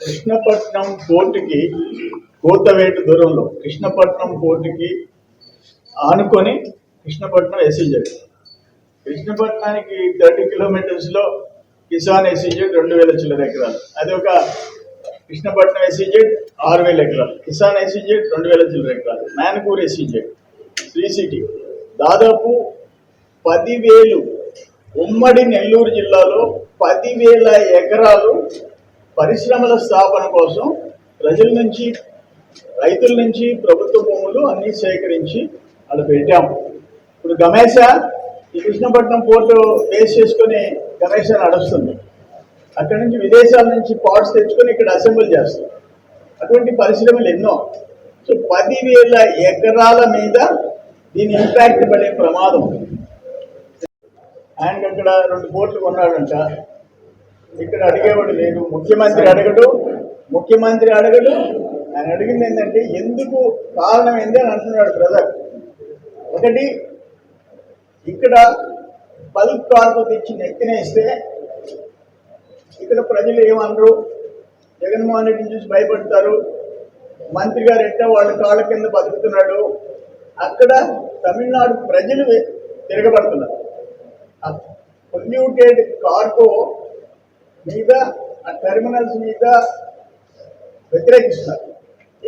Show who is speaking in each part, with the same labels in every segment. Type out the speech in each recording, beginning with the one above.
Speaker 1: కృష్ణపట్నం పోర్టుకి కోతవేటు దూరంలో కృష్ణపట్నం పోర్టుకి ఆనుకొని కృష్ణపట్నం ఎస్ఈజెడ్ కృష్ణపట్నానికి థర్టీ కిలోమీటర్స్లో కిసాన్ ఎసిజెడ్ రెండు వేల చిల్లర ఎకరాలు. అది ఒక కృష్ణపట్నం ఎస్ఈజెడ్ ఆరు వేల ఎకరాలు. కిసాన్ ఎస్ఈజెడ్ రెండు వేల చిల్లర ఎకరాలు. నానపూర్ ఎసిజెడ్ శ్రీ సిటీ. దాదాపు పదివేలు ఉమ్మడి నెల్లూరు జిల్లాలో పదివేల ఎకరాలు పరిశ్రమల స్థాపన కోసం ప్రజల నుంచి రైతుల నుంచి ప్రభుత్వ భూములు అన్నీ సేకరించి వాళ్ళు పెట్టాము. ఇప్పుడు గమేష ఈ కృష్ణపట్నం పోర్టు బేస్ చేసుకొని గమేష నడుస్తుంది. అక్కడ నుంచి విదేశాల నుంచి పార్ట్స్ తెచ్చుకొని ఇక్కడ అసెంబ్లీ చేస్తాం అటువంటి పరిశ్రమలు ఎన్నో. సో పదివేల ఎకరాల మీద దీని ఇంపాక్ట్ పడే ప్రమాదం. ఉంది. ఆయనకి అక్కడ రెండు కోట్లు కొన్నాడంట. ఇక్కడ అడిగేవాడు లేదు. ముఖ్యమంత్రి అడగడు. ముఖ్యమంత్రి అడగడు. ఆయన అడిగింది ఏంటంటే ఎందుకు కారణం ఏంది అని అంటున్నాడు బ్రదర్. ఒకటి ఇక్కడ బల్క్ కార్డు తెచ్చి నెత్తినేస్తే ఇక్కడ ప్రజలు ఏమనరు? జగన్మోహన్ రెడ్డిని చూసి భయపడతారు. మంత్రి గారు ఎట్ట వాళ్ళ కాళ్ళ కింద బతుకుతున్నాడు? అక్కడ తమిళనాడు ప్రజలు తిరగబడుతున్నారు. పొల్యూటెడ్ కార్కో మీద ఆ టెర్మినల్స్ మీద వ్యతిరేకిస్తున్నారు.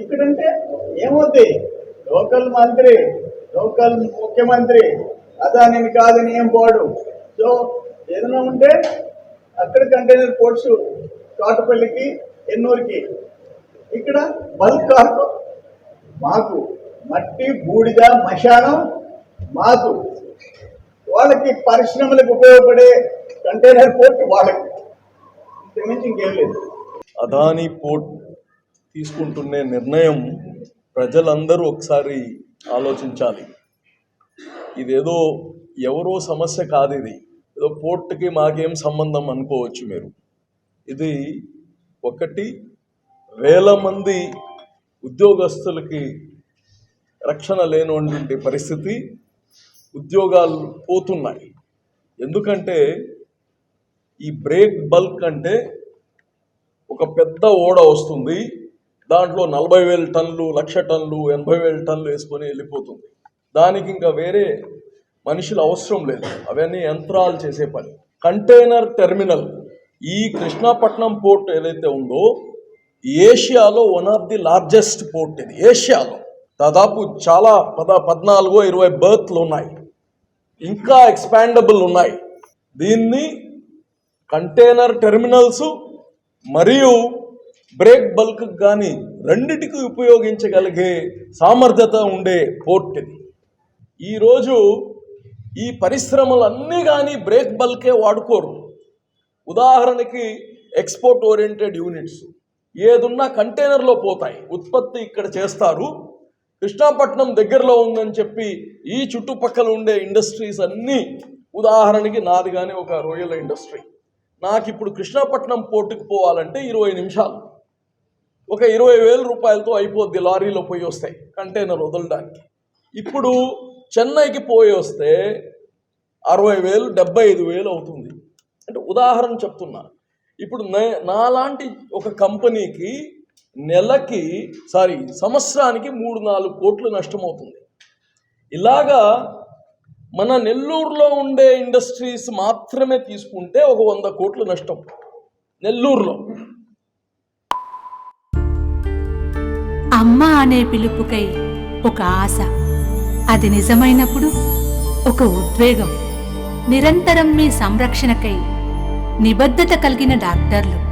Speaker 1: ఇక్కడంటే ఏమవుతాయి లోకల్ మంత్రి లోకల్ ముఖ్యమంత్రి అదానిని కాదని ఏం పోడు. సో ఏదైనా ఉంటే అక్కడ కంటైనర్ పోర్ట్స్ కాటుపల్లికి ఎన్నూరుకి. ఇక్కడ బల్క్ కార్గో మాకు మట్టి బూడిద మశానం మాకు. వాళ్ళకి పరిశ్రమలకు ఉపయోగపడే కంటైనర్ పోర్ట్ వాళ్ళకి.
Speaker 2: అదానీ పోర్ట్ తీసుకుంటునే నిర్ణయం ప్రజలందరూ ఒకసారి ఆలోచించాలి. ఇదేదో ఎవరో సమస్య కాదు ఇది. ఏదో పోర్ట్కి మాకేం సంబంధం అనుకోవచ్చు మీరు. ఇది ఒకటి వేల మంది ఉద్యోగస్తులకి రక్షణ లేనటువంటి పరిస్థితి ఉద్యోగాలు పోతున్నాయి. ఎందుకంటే ఈ బ్రేక్ బల్క్ అంటే ఒక పెద్ద ఓడ వస్తుంది. దాంట్లో నలభై వేల టన్నులు లక్ష టన్నులు ఎనభై వేల టన్నులు వేసుకొని వెళ్ళిపోతుంది. దానికి ఇంకా వేరే మనుషులు అవసరం లేదు. అవన్నీ యంత్రాలు చేసే పని. Container terminal. ఈ కృష్ణాపట్నం పోర్ట్ ఏదైతే ఉందో ఏషియాలో one of the largest port ఇది ఏషియాలో. దాదాపు చాలా పద పద్నాలుగో ఇరవై బర్త్లు ఉన్నాయి. ఇంకా ఎక్స్పాండబుల్ ఉన్నాయి. దీన్ని కంటైనర్ టెర్మినల్స్ మరియు బ్రేక్ బల్క్ కానీ రెండిటికి ఉపయోగించగలిగే సామర్థ్యత ఉండే పోర్ట్ ఇది. ఈరోజు ఈ పరిశ్రమలన్నీ కానీ బ్రేక్ బల్కే వాడుకోరు. ఉదాహరణకి ఎక్స్పోర్ట్ ఓరియంటెడ్ యూనిట్స్. ఏదున్నా కంటైనర్లో పోతాయి. ఉత్పత్తి ఇక్కడ చేస్తారు. కృష్ణాపట్నం దగ్గరలో ఉందని చెప్పి ఈ చుట్టుపక్కల ఉండే ఇండస్ట్రీస్ అన్నీ ఉదాహరణకి నాది కానీ ఒక రొయ్యల ఇండస్ట్రీ. నాకు ఇప్పుడు కృష్ణాపట్నం పోర్టుకు పోవాలంటే ఇరవై నిమిషాలు. ఒక ఇరవై వేల రూపాయలతో అయిపోద్ది లారీలో పోయి వస్తాయి కంటైనర్ వదలడానికి. ఇప్పుడు చెన్నైకి పోయి వస్తే అరవై వేలు డెబ్బై ఐదు వేలు అవుతుంది. అంటే ఉదాహరణ చెప్తున్నా. ఇప్పుడు నే- నాలాంటి ఒక కంపెనీకి నెలకి సారీ సంవత్సరానికి మూడు నాలుగు కోట్లు నష్టం అవుతుంది ఇలాగా మన నెల్లూరులో ఉండే ఇండస్ట్రీస్ మాత్రమే తీసుకుంటే ఒక వంద కోట్లు నష్టం. నెల్లూరులో.
Speaker 3: అమ్మ అనే పిలుపుకై ఒక ఆశ. అది నిజమైనప్పుడు ఒక ఉద్వేగం. నిరంతరం మీ సంరక్షణకై నిబద్ధత కలిగిన డాక్టర్లు.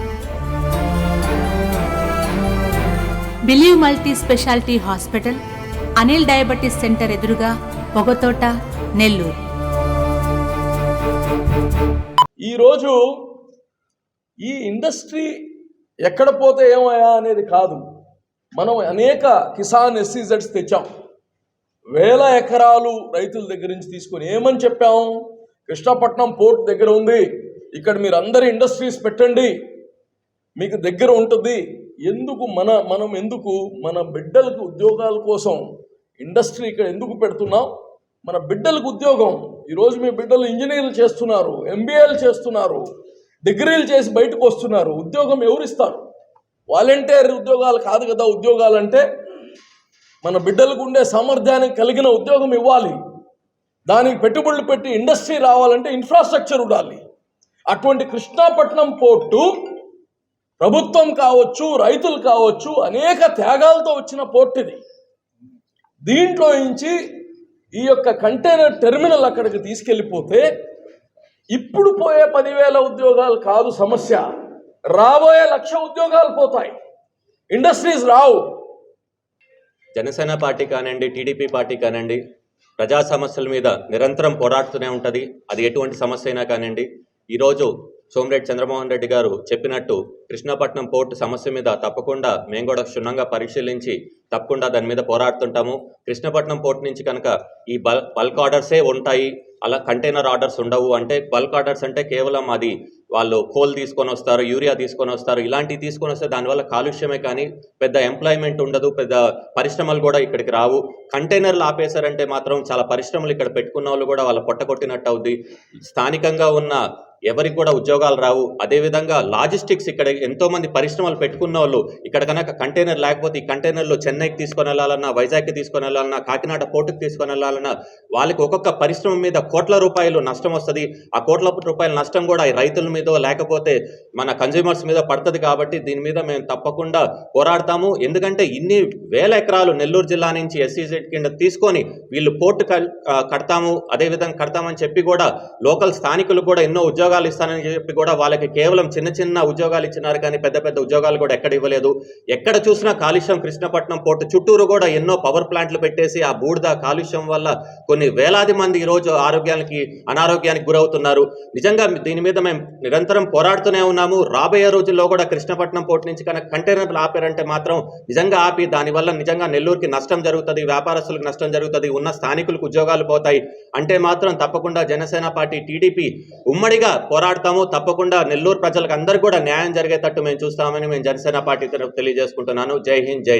Speaker 3: Believe multi speciality hospital Anil diabetes centre ఎదురుగా పొగతోట నెల్లూరు.
Speaker 2: ఈరోజు ఈ ఇండస్ట్రీ ఎక్కడ పోతే ఏమయ్యా అనేది కాదు. మనం అనేక కిసాన్ ఎస్సీజెడ్స్ తెచ్చాం. వేల ఎకరాలు రైతుల దగ్గర నుంచి తీసుకొని ఏమని చెప్పాం? కృష్ణపట్నం పోర్ట్ దగ్గర ఉంది. ఇక్కడ మీరు అందరు ఇండస్ట్రీస్ పెట్టండి. మీకు దగ్గర ఉంటుంది. ఎందుకు మన మనం ఎందుకు మన బిడ్డలకు ఉద్యోగాల కోసం ఇండస్ట్రీ ఇక్కడ ఎందుకు పెడుతున్నాం? మన బిడ్డలకు ఉద్యోగం. ఈరోజు మీ బిడ్డలు ఇంజనీర్లు చేస్తున్నారు ఎంబీఏలు చేస్తున్నారు డిగ్రీలు చేసి బయటకు వస్తున్నారు. ఉద్యోగం ఎవరిస్తారు వాలంటీర్ ఉద్యోగాలు కాదు కదా ఉద్యోగాలు అంటే మన బిడ్డలకు ఉండే సామర్థ్యానికి కలిగిన ఉద్యోగం ఇవ్వాలి. దానికి పెట్టుబడులు పెట్టి ఇండస్ట్రీ రావాలంటే ఇన్ఫ్రాస్ట్రక్చర్ ఉండాలి. అటువంటి కృష్ణాపట్నం పోర్టు ప్రభుత్వం కావచ్చు రైతులు కావచ్చు అనేక త్యాగాలతో వచ్చిన పోర్ట్ ఇది. దీంట్లో నుంచి ఈ యొక్క కంటైనర్ టెర్మినల్ అక్కడికి తీసుకెళ్ళిపోతే ఇప్పుడు పోయే పదివేల ఉద్యోగాలు కాదు సమస్య. రాబోయే లక్ష ఉద్యోగాలు పోతాయి. ఇండస్ట్రీస్ రావు.
Speaker 4: జనసేన పార్టీ కానివ్వండి టీడీపీ పార్టీ కానివ్వండి ప్రజా సమస్యల మీద నిరంతరం పోరాడుతూనే ఉంటుంది. అది ఎటువంటి సమస్య అయినా కానివ్వండి ఈరోజు సోమిరెడ్డి చంద్రమోహన్ రెడ్డి గారు చెప్పినట్టు కృష్ణపట్నం పోర్టు సమస్య మీద తప్పకుండా మేము కూడా క్షుణ్ణంగా పరిశీలించి తప్పకుండా దాని మీద పోరాడుతుంటాము. కృష్ణపట్నం పోర్ట్ నుంచి కనుక ఈ బల్ బల్క్ ఆర్డర్సే ఉంటాయి. అలా కంటైనర్ ఆర్డర్స్ ఉండవు. అంటే బల్క్ ఆర్డర్స్ అంటే కేవలం అది వాళ్ళు కోల్ తీసుకొని వస్తారు యూరియా తీసుకొని వస్తారు. ఇలాంటివి తీసుకొని వస్తే దానివల్ల కాలుష్యమే కానీ పెద్ద ఎంప్లాయ్మెంట్ ఉండదు. పెద్ద పరిశ్రమలు కూడా ఇక్కడికి రావు. కంటైనర్లు ఆపేశారంటే మాత్రం చాలా పరిశ్రమలు ఇక్కడ పెట్టుకున్న వాళ్ళు కూడా వాళ్ళ పొట్టగొట్టినట్టు అవుద్ది. స్థానికంగా ఉన్న ఎవరికి కూడా ఉద్యోగాలు రావు. అదేవిధంగా లాజిస్టిక్స్ ఇక్కడ ఎంతోమంది పరిశ్రమలు పెట్టుకున్న వాళ్ళు ఇక్కడ కనుక కంటైనర్ లేకపోతే ఈ కంటైనర్లు చెన్నైకి తీసుకొని వెళ్ళాలన్నా వైజాగ్కి తీసుకొని వెళ్ళాలన్నా కాకినాడ పోర్టుకి తీసుకొని వెళ్ళాలన్నా వాళ్ళకి ఒక్కొక్క పరిశ్రమ మీద కోట్ల రూపాయలు నష్టం వస్తుంది. ఆ కోట్ల రూపాయల నష్టం కూడా ఈ రైతుల మీద లేకపోతే మన కన్జ్యూమర్స్ మీద పడుతుంది కాబట్టి దీని మీద మేము తప్పకుండా పోరాడతాము. ఎందుకంటే ఇన్ని వేల ఎకరాలు నెల్లూరు జిల్లా నుంచి ఎస్సీజెడ్ కింద తీసుకొని వీళ్ళు పోర్టు కల్- కడతాము. అదేవిధంగా కడతామని చెప్పి కూడా లోకల్ స్థానికులు కూడా ఎన్నో ఉద్యోగాలు ఇస్తానని చెప్పి కూడా వాళ్ళకి కేవలం చిన్న చిన్న ఉద్యోగాలు ఇచ్చినారు కానీ పెద్ద పెద్ద ఉద్యోగాలు కూడా ఎక్కడ ఇవ్వలేదు. ఎక్కడ చూసినా కాలుష్యం కృష్ణపట్నం పోర్టు చుట్టూరు కూడా ఎన్నో పవర్ ప్లాంట్లు పెట్టేసి ఆ బూడిద కాలుష్యం వల్ల కొన్ని వేలాది మంది ఈరోజు ఆరోగ్యానికి అనారోగ్యానికి గురవుతున్నారు. నిజంగా దీని మీద మేము నిరంతరం పోరాడుతూనే ఉన్నాము. రాబోయే రోజుల్లో కూడా కృష్ణపట్నం పోర్టు నుంచి కనుక కంటైనర్లు ఆపారంటే మాత్రం నిజంగా ఆపి దానివల్ల నిజంగా నెల్లూరుకి నష్టం జరుగుతుంది వ్యాపారస్తులకు నష్టం జరుగుతుంది ఉన్న స్థానికులకు ఉద్యోగాలు పోతాయి. అంటే మాత్రం తప్పకుండా జనసేన పార్టీ టీడీపీ ఉమ్మడిగా పోరాడతాము తప్పకుండా నెల్లూరు ప్రజలకు అందరికీ కూడా న్యాయం జరిగేటట్టు మేము చూస్తామని మేము జనసేన పార్టీ తరఫు తెలియజేసుకుంటున్నాను. జై హింద్ జై